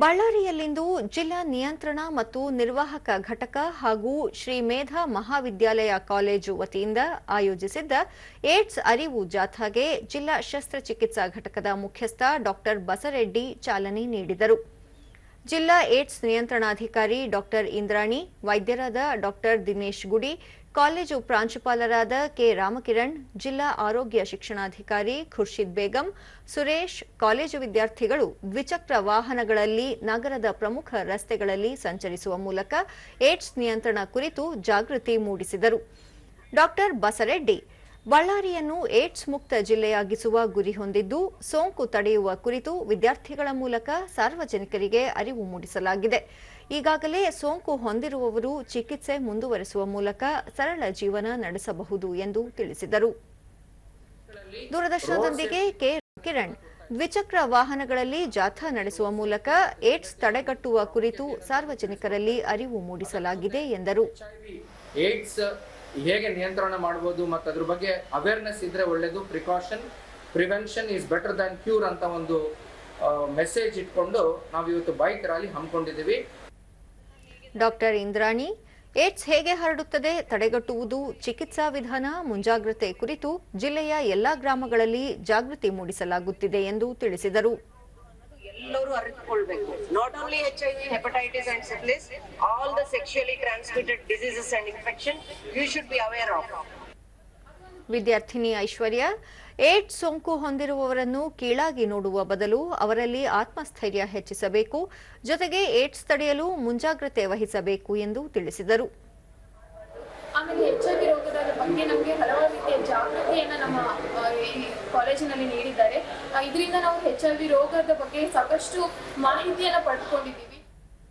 ಬಳ್ಳಾರಿಯಲ್ಲಿಂದು ಜಿಲ್ಲಾ ನಿಯಂತ್ರಣ ಮತ್ತು ನಿರ್ವಾಹಕ ಘಟಕ ಹಾಗೂ ಶ್ರೀ ಮೇಧಾ ಮಹಾವಿದ್ಯಾಲಯ ಕಾಲೇಜು ವತಿಯಿಂದ ಆಯೋಜಿಸಿದ್ದ ಏಡ್ಸ್ ಅರಿವು ಜಾಥಾಗೆ ಜಿಲ್ಲಾ ಶಸ್ತ್ರಚಿಕಿತ್ಸಾ ಘಟಕದ ಮುಖ್ಯಸ್ಥ ಡಾಕ್ಟರ್ ಬಸರೆಡ್ಡಿ ಚಾಲನೆ ನೀಡಿದರು. ಜಿಲ್ಲಾ ಏಡ್ಸ್ ನಿಯಂತ್ರಣಾಧಿಕಾರಿ ಡಾಕ್ಟರ್ ಇಂದ್ರಾಣಿ, ವೈದ್ಯರಾದ ಡಾಕ್ಟರ್ ದಿನೇಶ್ ಗುಡಿ ಕಾಲೇಜು ಪ್ರಾಂಶುಪಾಲರಾದ ಕೆ ರಾಮಕಿರಣ್, ಜಿಲ್ಲಾ ಆರೋಗ್ಯ ಶಿಕ್ಷಣಾಧಿಕಾರಿ ಖುರ್ಷಿದ್ ಬೇಗಂ, ಸುರೇಶ್, ಕಾಲೇಜು ವಿದ್ಯಾರ್ಥಿಗಳು ದ್ವಿಚಕ್ರ ವಾಹನಗಳಲ್ಲಿ ನಗರದ ಪ್ರಮುಖ ರಸ್ತೆಗಳಲ್ಲಿ ಸಂಚರಿಸುವ ಮೂಲಕ ಏಡ್ಸ್ ನಿಯಂತ್ರಣ ಕುರಿತು ಜಾಗೃತಿ ಮೂಡಿಸಿದರು. ಡಾಕ್ಟರ್ ಬಸರೆಡ್ಡಿ ಬಳ್ಳಾರಿಯನ್ನು ಏಡ್ಸ್ ಮುಕ್ತ ಜಿಲ್ಲೆಯಾಗಿಸುವ ಗುರಿ ಹೊಂದಿದ್ದು, ಸೋಂಕು ತಡೆಯುವ ಕುರಿತು ವಿದ್ಯಾರ್ಥಿಗಳ ಮೂಲಕ ಸಾರ್ವಜನಿಕರಿಗೆ ಅರಿವು ಮೂಡಿಸಲಾಗಿದೆ. ಈಗಾಗಲೇ ಸೋಂಕು ಹೊಂದಿರುವವರು ಚಿಕಿತ್ಸೆ ಮುಂದುವರೆಸುವ ಮೂಲಕ ಸರಳ ಜೀವನ ನಡೆಸಬಹುದು ಎಂದು ತಿಳಿಸಿದರು. ದೂರದರ್ಶನದೊಂದಿಗೆ ಕೆ. ಕಿರಣ್, ದ್ವಿಚಕ್ರ ವಾಹನಗಳಲ್ಲಿ ಜಾಥಾ ನಡೆಸುವ ಮೂಲಕ ಏಡ್ಸ್ ತಡೆಗಟ್ಟುವ ಕುರಿತು ಸಾರ್ವಜನಿಕರಲ್ಲಿ ಅರಿವು ಮೂಡಿಸಲಾಗಿದೆ ಎಂದರು. ಹೇಗೆ ನಿಯಂತ್ರಣ ಮಾಡ್ಬೋದು ಮತ್ತು ಅದ್ರ ಬಗ್ಗೆ ಅವೇರ್ನೆಸ್ ಇದ್ರೆ ಒಳ್ಳೇದು. Precaution prevention is better than cure ಅಂತ ಒಂದು ಮೆಸೇಜ್ ಇಟ್ಕೊಂಡು ನಾವು ಇವತ್ತು ಬೈಕ್ ರ್ಯಾಲಿ ಹಮ್ಮಿಕೊಂಡಿದ್ದೀವಿ ಡಾಕ್ಟರ್ ಇಂದ್ರಾಣಿ, ಏಡ್ಸ್ ಹೇಗೆ ಹರಡುತ್ತದೆ, ತಡೆಗಟ್ಟುವುದು, ಚಿಕಿತ್ಸಾ ವಿಧಾನ, ಮುಂಜಾಗ್ರತೆ ಕುರಿತು ಜಿಲ್ಲೆಯ ಎಲ್ಲಾ ಗ್ರಾಮಗಳಲ್ಲಿ ಜಾಗೃತಿ ಮೂಡಿಸಲಾಗುತ್ತಿದೆ ಎಂದು ತಿಳಿಸಿದರು. ಎಲ್ಲರೂ ಅರಿತುಕೊಳ್ಬೇಕು. Not only H I V hepatitis and syphilis all the sexually transmitted diseases and infection you should be aware of ವಿದ್ಯಾರ್ಥಿನಿ ಐಶ್ವರ್ಯ ಏಡ್ಸ್ ಸೋಂಕು ಹೊಂದಿರುವವರನ್ನು ಕೀಳಾಗಿ ನೋಡುವ ಬದಲು ಅವರಲ್ಲಿ ಆತ್ಮಸ್ಥೈರ್ಯ ಹೆಚ್ಚಿಸಬೇಕು ಜೊತೆಗೆ ಏಡ್ಸ್ ತಡೆಯಲು ಮುಂಜಾಗ್ರತೆ ವಹಿಸಬೇಕು ಎಂದು ತಿಳಿಸಿದರು. ಆಮೇಲೆ ಹೆಚ್ಚಾಗಿ ರೋಗದ ಬಗ್ಗೆ ನಮಗೆ ಹಲವಾರು ರೀತಿಯ ಜಾಗೃತಿಯನ್ನು ನಮ್ಮ ಕಾಲೇಜಿನಲ್ಲಿ ನೀಡಿದ್ದಾರೆ. ಇದರಿಂದ ನಾವು ಎಚ್ ಐ ವಿ ರೋಗದ ಬಗ್ಗೆ ಸಾಕಷ್ಟು ಮಾಹಿತಿಯನ್ನು ಪಡ್ಕೊಂಡಿದ್ದೀವಿ.